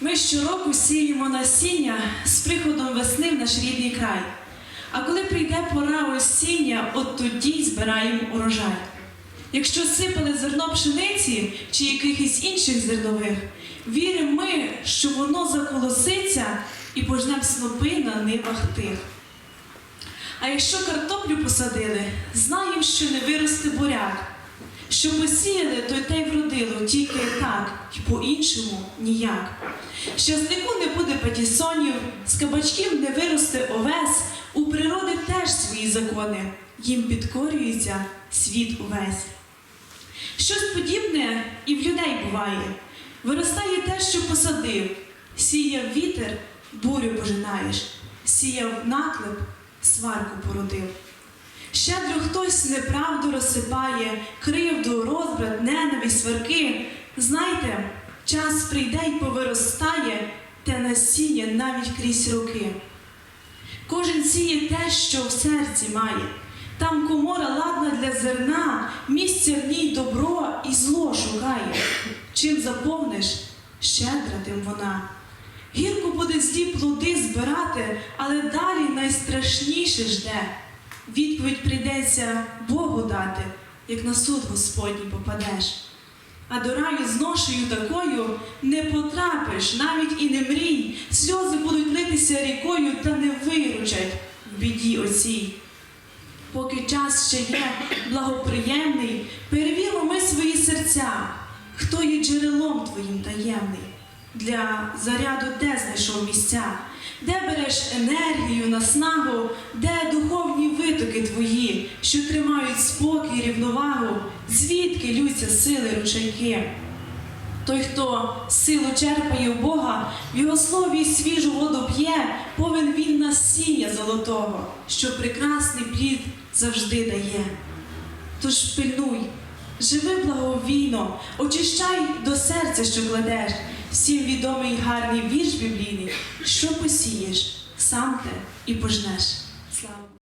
Ми щороку сіємо насіння з приходом весни в наш рідний край. А коли прийде пора осіння, от тоді збираємо урожай. Якщо сипали зерно пшениці чи якихось інших зернових, віримо ми, що воно заколоситься і пожнем снопи на нивах тих. А якщо картоплю посадили, знаємо, що не виросте буряк. Що посіяли, то й те й вродило, тільки так, і по-іншому ніяк. З часнику не буде патісонів, з кабачків не виросте овес, у природи теж свої закони, їм підкорюється світ увесь. Щось подібне і в людей буває. Виростає те, що посадив, сіяв вітер, бурю пожинаєш, сіяв наклеп, сварку породив. Щедро хтось неправду розсипає, кривду, розбрат, ненависть, сварки. Знайте, час прийде й повиростає те насіння навіть крізь роки. Кожен сіє те, що в серці має. Там комора ладна для зерна, місця в ній добро і зло шукає. Чим заповниш, щедра тим вона. Гірко буде злі плоди збирати, але далі найстрашніше жде. Відповідь прийдеться Богу дати, як на суд Господній попадеш. А до раю з ношею такою не потрапиш, навіть і не мрій. Сльози будуть литися рікою та не виручать в біді оцій. Поки час ще є благоприємний, перевірмо ми свої серця, хто є джерелом твоїм таємний. Для заряду де знайшов місця, де береш енергію, наснагу, де витоки твої, що тримають спокій, рівновагу, звідки лються сили ручейки. Той, хто силу черпає у Бога, в його слові свіжу воду п'є, повен він насіння золотого, що прекрасний плід завжди дає. Тож пильнуй, живи благовійно, очищай до серця, що кладеш, всім відомий гарний вірш біблійний, що посієш, сам те і пожнеш. Слава!